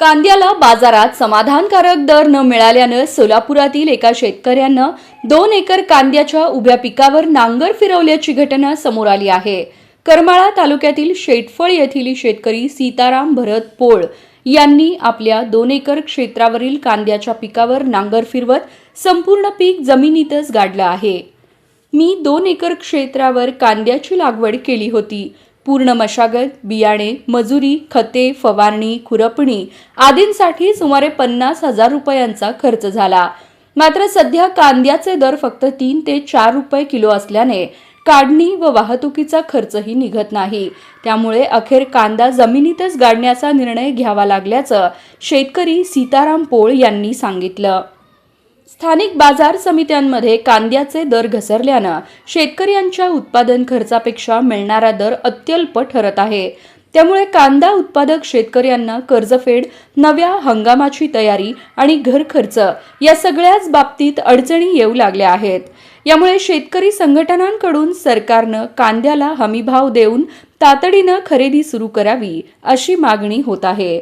कांद्याला बाजारात समाधानकारक दर न मिळाल्यानं सोलापुरातील एका शेतकऱ्यानं दोन एकर कांद्याच्या उभ्या पिकावर नांगर फिरवल्याची घटना समोर आली आहे. करमाळा तालुक्यातील शेटफळ येथील शेतकरी सीताराम भरत पोळ यांनी आपल्या दोन एकर क्षेत्रावरील कांद्याच्या पिकावर नांगर फिरवत संपूर्ण पीक जमिनीतच गाडलं आहे. मी दोन एकर क्षेत्रावर कांद्याची लागवड केली होती. पूर्ण मशागत बियाणे मजुरी खते फवारणी खुरपणी आदींसाठी सुमारे पन्नास हजार रुपयांचा खर्च झाला. मात्र सध्या कांद्याचे दर फक्त तीन ते चार रुपये किलो असल्याने काढणी व वाहतुकीचा खर्चही निघत नाही. त्यामुळे अखेर कांदा जमिनीतच गाडण्याचा निर्णय घ्यावा लागल्याचं शेतकरी सीताराम पोळ यांनी सांगितलं. स्थानिक बाजार समित्यांमध्ये कांद्याचे दर घसरल्यानं शेतकऱ्यांच्या उत्पादन खर्चापेक्षा मिळणारा दर अत्यल्प ठरत आहे. त्यामुळे कांदा उत्पादक शेतकऱ्यांना कर्जफेड नव्या हंगामाची तयारी आणि घर खर्च या सगळ्याच बाबतीत अडचणी येऊ लागल्या आहेत. यामुळे शेतकरी संघटनांकडून सरकारनं कांद्याला हमीभाव देऊन तातडीनं खरेदी सुरू करावी अशी मागणी होत आहे.